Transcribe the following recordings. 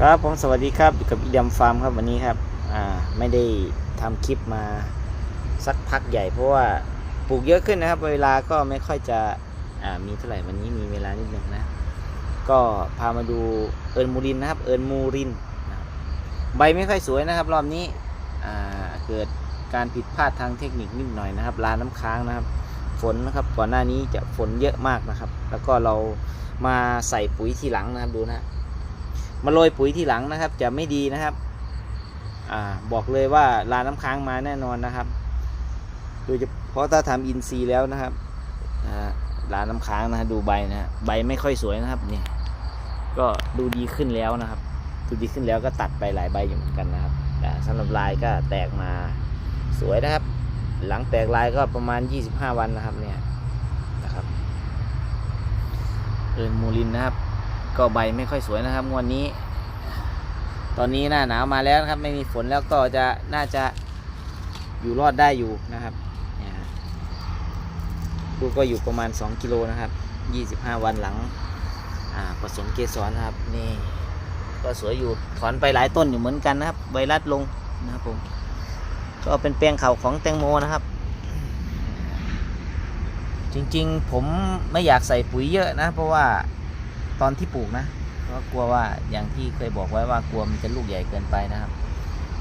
ครับผมสวัสดีครับอยู่กับอีดัมฟาร์มครับวันนี้ครับอ่าไม่ได้ทำคลิปมาสักพักใหญ่ เพราะว่าปลูกเยอะขึ้นนะครับ เวลาก็ไม่ค่อยจะอ่ามีเท่าไหร่วันนี้มีเวลานิดหนึ่งนะ ก็พามาดูเอิร์นมูรินนะครับ เอิร์นมูรินนะใบไม่ค่อยสวยนะครับรอบนี้อ่าเกิดการผิดพลาดทางเทคนิคนิดหน่อยนะครับลาน้ำค้างนะครับ ฝนนะครับก่อนหน้านี้จะฝนเยอะมากนะครับ แล้วก็เรามาใส่ปุ๋ยทีหลังนะครับดูนะ มาโรยปุ๋ยทีหลังนะครับ จะไม่ดีนะครับอบอกเลยว่าลาน้ำค้างมาแน่นอนนะครับ โดยเฉพาะถ้าทำอินทรีย์แล้วนะครับอ่าลาน้ำค้างนะดูใบนะใบไม่ค่อยสวยนะครับนี่ก็ดูดีขึ้นแล้วนะครับ ดูดีขึ้นแล้วก็ตัดไปหลายใบอยู่เหมือนกันนะครับแต่สำหรับลายก็แตกมาสวยนะครับ หลังแตกลายก็ประมาณ 25 วันนะครับเนี่ยนะครับเอินมูลินนะครับ ก็ใบไม่ค่อยสวยนะครับงวดนนี้ ตอนนี้หน้าหนาวมาแล้วนะครับ ไม่มีฝนแล้วก็จะน่าจะอยู่รอดได้อยู่นะครับเนี่ยฮะลูกก็อยู่ประมาณ 2 กิโลนะครับ 25 วันหลังอ่าผสมเกสรนะครับ นี่ ก็สวยอยู่ถอนไปหลายต้นอยู่เหมือนกันนะครับไวรัสลงนะครับผม ก็เป็นแปลงเขาของแตงโมนะครับ จริงๆ ผมไม่อยากใส่ปุ๋ยเยอะนะ เพราะว่า ตอนที่ปลูกนะเพราะกลัวว่าอย่างที่เคยบอกไว้ว่ากลัวมันจะลูกใหญ่เกินไปนะครับ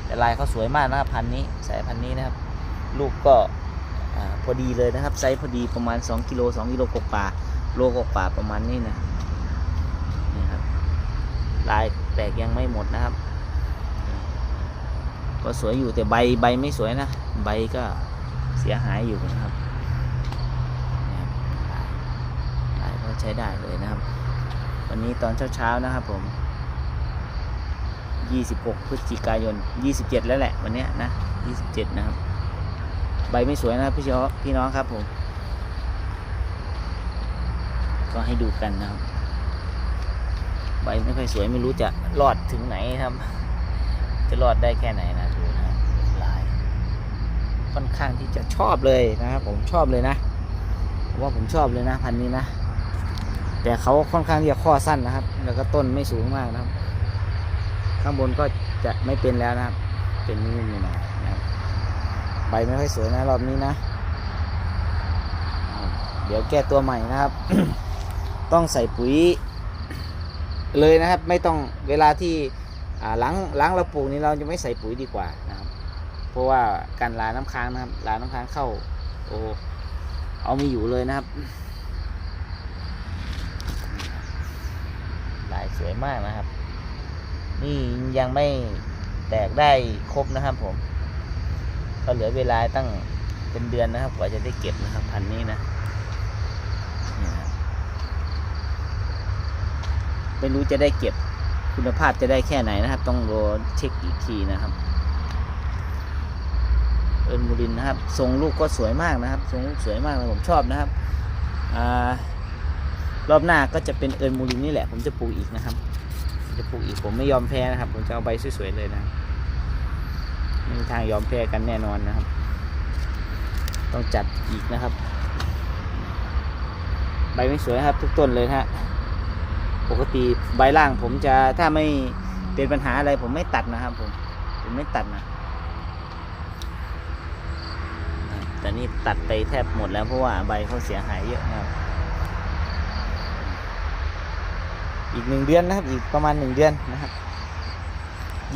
แต่ลายเขาสวยมากนะครับพันนี้สายพันนี้นะครับ ลูกก็พอดีเลยนะครับไซส์พอดีประมาณ 2กิโล2กิโลกว่าโลกว่าประมาณนี้นะนี่ครับลายแตกยังไม่หมดนะครับ ก็สวยอยู่แต่ใบใบไม่สวยนะ ใบก็เสียหายอยู่นะครับนี่ยลายก็ใช้ได้เลยนะครับ วันนี้ตอนเช้าๆนะครับผม 26 พฤศจิกายน 27 แล้วแหละวันเนี้ยนะ 27 นะครับ ใบไม่สวยนะพี่น้องพี่น้องครับผม ก็ให้ดูกันนะครับ ใบไม่ค่อยสวยไม่รู้จะรอดถึงไหนครับ จะรอดได้แค่ไหนนะดูนะลาย ค่อนข้างที่จะชอบเลยนะครับ ผมชอบเลยนะว่าผมชอบเลยนะพันนี้นะ แต่เขาค่อนข้างที่จะข้อสั้นนะครับ แล้วก็ต้นไม่สูงมากนะครับ ข้างบนก็จะไม่เป็นแล้วนะครับ เป็นนิดๆหน่อยๆนะครับใบไม่ค่อยสวยนะรอบนี้นะ เดี๋ยวแก้ตัวใหม่นะครับ ต้องใส่ปุ๋ย เลยนะครับ ไม่ต้องเวลาที่อ่าหลังหลังเราปลูกนี้เราจะไม่ใส่ปุ๋ยดีกว่านะครับ เพราะว่าการลาน้ำค้างนะครับลาน้ำค้างเข้า โอ้เอาไม่อยู่เลยนะครับ ลาย สวยมากนะครับ นี่ยังไม่แตกได้ครบนะครับผม ก็เหลือเวลาตั้งเป็นเดือนนะครับกว่าจะได้เก็บนะครับ พันนี้นะไม่รู้จะได้เก็บคุณภาพจะได้แค่ไหนนะครับ ต้องรอเช็คอีกทีนะครับ เอินมูรินนะครับ ทรงลูกก็สวยมากนะครับ ทรงลูกสวยมากเลยผมชอบนะครับ อ่า รอบหน้าก็จะเป็นเอินมูรินนี่แหละ ผมจะปลูกอีกนะครับ จะปลูกอีกผมไม่ยอมแพ้นะครับ ผมจะเอาใบสวยๆเลยนะไม่มีทางยอมแพ้กันแน่นอนนะครับ ต้องจัดอีกนะครับ ใบไม่สวยครับ ทุกต้นเลยฮะปกติใบล่างผมจะถ้าไม่เป็นปัญหาอะไรผมไม่ตัดนะครับ ผมผมไม่ตัดนะแต่นี่ตัดไปแทบหมดแล้วเพราะว่าใบเขาเสียหายเยอะนะครับ อีกหนึ่งเดือนนะครับ อีกประมาณหนึ่งเดือนนะครับ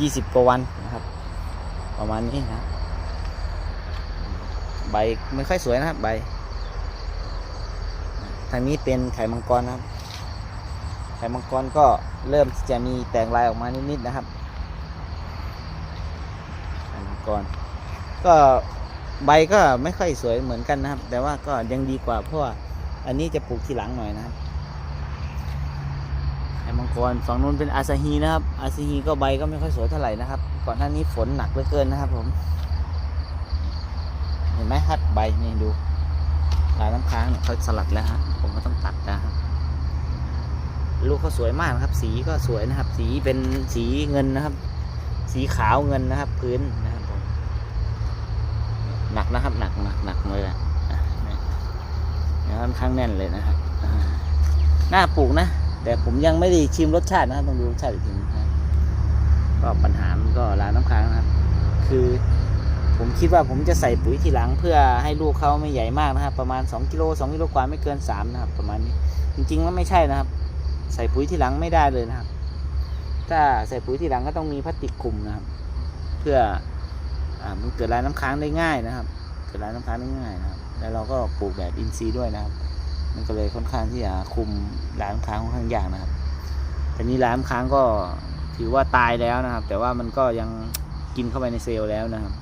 ยี่สิบกว่าวันนะครับ ประมาณนี้นะใบไม่ค่อยสวยนะครับใบ ทางนี้เป็นไข่มังกรนะครับ ไข่มังกรก็เริ่มจะมีแตกลายออกมานิดๆนะครับ ไข่มังกร ก็ใบก็ไม่ค่อยสวยเหมือนกันนะครับ แต่ว่าก็ยังดีกว่าเพราะว่าอันนี้จะปลูกทีหลังหน่อยนะครับ มังกรฝั่งนู้นเป็นอาซาฮีนะครับ อาซาฮีก็ใบก็ไม่ค่อยสวยเท่าไหร่นะครับ ก่อนหน้านี้ฝนหนักเหลือเกินนะครับ ผม เห็นไหมครับใบนี่ดูลายน้ำค้างเนี่ยเขาสลัดแล้วฮะผมก็ต้องตัดนะครับ ลูกเขาสวยมากนะครับ สีก็สวยนะครับ สีเป็นสีเงินนะครับ สีขาวเงินนะครับ พื้นนะครับผมหนักนะครับ หนักหนักหนักเลยอะค่อนข้างแน่นเลยนะครับน่าปลูกนะ แต่ผมยังไม่ได้ชิมรสชาตินะครับต้องดูรสชาติอีกทีนะครับก็ปัญหามันก็ลาน้ำค้างนะครับ คือผมคิดว่าผมจะใส่ปุ๋ยทีหลังเพื่อให้ลูกเขาไม่ใหญ่มากนะครับ ประมาณ 2กิโล2กิโลกว่าไม่เกิน3นะครับ ประมาณนี้ จริงๆแล้วไม่ใช่นะครับ ใส่ปุ๋ยทีหลังไม่ได้เลยนะครับ ถ้าใส่ปุ๋ยทีหลังก็ต้องมีพลาสติกคลุมนะครับ เพื่ออมันเกิดลายน้ำค้างได้ง่ายนะครับ เกิดลายน้ำค้างได้ง่ายนะครับ แล้วเราก็ปลูกแบบอินทรีย์ด้วยนะครับ มันก็เลยค่อนข้างที่จะคุมลานค้างค่อนข้างยากนะครับแต่นี้ลานค้างก็ถือว่าตายแล้วนะครับ แต่ว่ามันก็ยังกินเข้าไปในเซลล์แล้วนะครับ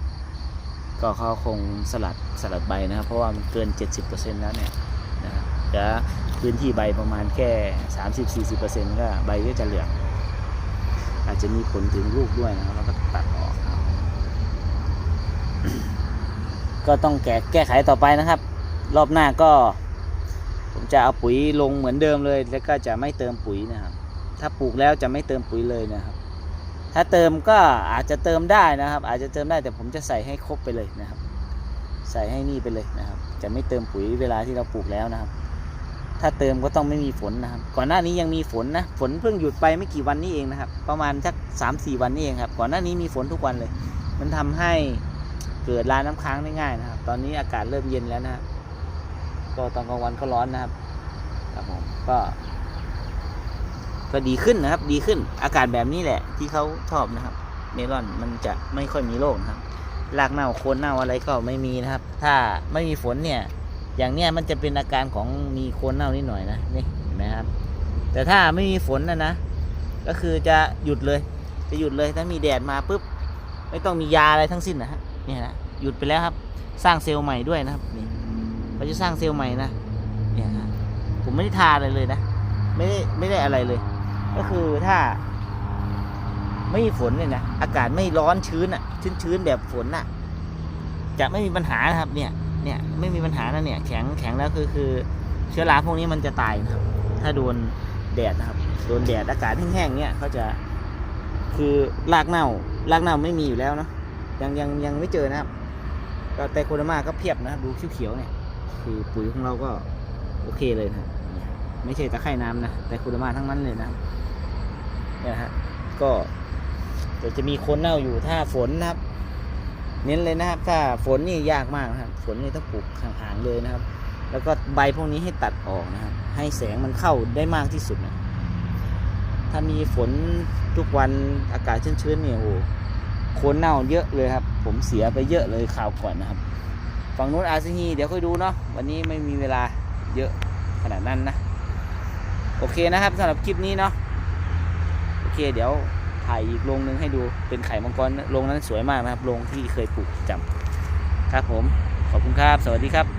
ก็เขาคงสลัดสลัดใบนะครับ เพราะว่ามันเกิน 70%แล้วเนี่ยนะครับเหลือพื้นที่ใบประมาณแค่ 30-40%ก็ใบก็จะเหลืองอาจจะมีผลถึงลูกด้วยนะครับแล้วก็ตัดออกครับก็ต้องแก้แก้ไขต่อไปนะครับ รอบหน้าก็ ผมจะเอาปุ๋ยลงเหมือนเดิมเลย แล้วก็จะไม่เติมปุ๋ยนะครับ ถ้าปลูกแล้วจะไม่เติมปุ๋ยเลยนะครับ ถ้าเติมก็อาจจะเติมได้นะครับ อาจจะเติมได้แต่ผมจะใส่ให้ครบไปเลยนะครับ ใส่ให้นี่ไปเลยนะครับ จะไม่เติมปุ๋ยเวลาที่เราปลูกแล้วนะครับ ถ้าเติมก็ต้องไม่มีฝนนะครับ ก่อนหน้านี้ยังมีฝนนะ ฝนเพิ่งหยุดไปไม่กี่วันนี้เองนะครับ ประมาณสักสามสี่วันนี้เองครับ ก่อนหน้านี้มีฝนทุกวันเลย มันทำให้เกิดลาน้ำค้างได้ง่ายนะครับ ตอนนี้อากาศเริ่มเย็นแล้วนะครับ ก็ตอนกลางวันก็ร้อนนะครับ ครับผมก็ ก็ดีขึ้นนะครับ ดีขึ้น อากาศแบบนี้แหละ ที่เขาชอบนะครับ เมลอนมันจะไม่ค่อยมีโรคนะครับรากเน่าโคนเน่าอะไรก็ไม่มีนะครับ ถ้าไม่มีฝนเนี่ย อย่างเนี้ยมันจะเป็นอาการของมีโคนเน่านิดหน่อยนะนี่เห็นไหมครับ แต่ถ้าไม่มีฝนนะนะก็คือจะหยุดเลย จะหยุดเลยถ้ามีแดดมาปุ๊บไม่ต้องมียาอะไรทั้งสิ้นนะฮะนี่นะหยุดไปแล้วครับ สร้างเซลล์ใหม่ด้วยนะครับนี่ เขาจะสร้างเซลล์ใหม่นะเนี่ยฮะผมไม่ได้ทาอะไรเลยนะไม่ได้ไม่ได้อะไรเลย ก็คือถ้า ไม่มีฝนเนี่ยนะอากาศไม่ร้อนชื้นอะ ชื้นชื้นแบบฝนอะ จะไม่มีปัญหานะครับ เนี่ย เนี่ยไม่มีปัญหานะเนี่ย แข็งแข็งแล้วคือคือ เชื้อราพวกนี้มันจะตายนะครับ ถ้าโดนแดดนะครับโดนแดดอากาศแห้งๆเนี่ยเขาจะคือรากเน่ารากเน่าไม่มีอยู่แล้วเนาะยังยังยังไม่เจอนะครับก็แต่โคโดมาก็เพียบนะครับดูเขียวๆเนี่ย คือปุ๋ยของเราก็โอเคเลยนะไม่ใช่ตะไคร่น้ำนะ แต่คโดมาทั้งนั้นเลยนะครับเนี่ยนะฮะก็จะมีคนเน่าอยู่ถ้าฝนนะครับ เน้นเลยนะครับ ถ้าฝนนี่ยากมากนะครับ ฝนนี่ต้องปลูกห่างๆเลยนะครับ แล้วก็ใบพวกนี้ให้ตัดออกนะครับให้แสงมันเข้าได้มากที่สุดนะถ้ามีฝนทุกวันอากาศชื้นๆเนี่ยโอ้โหคนเน่าเยอะเลยครับ ผมเสียไปเยอะเลยข่าวก่อนนะครับ ฝั่งนู้นอาซิฮีเดี๋ยวค่อยดูเนาะวันนี้ไม่มีเวลาเยอะขนาดนั้นนะ โอเคนะครับสำหรับคลิปนี้เนาะโอเคเดี๋ยวถ่ายอีกโรงหนึงให้ดูเป็นไข่มังกรโรงนั้นสวยมากนะครับโรงที่เคยปลูกจำครับผมขอบคุณครับ สวัสดีครับ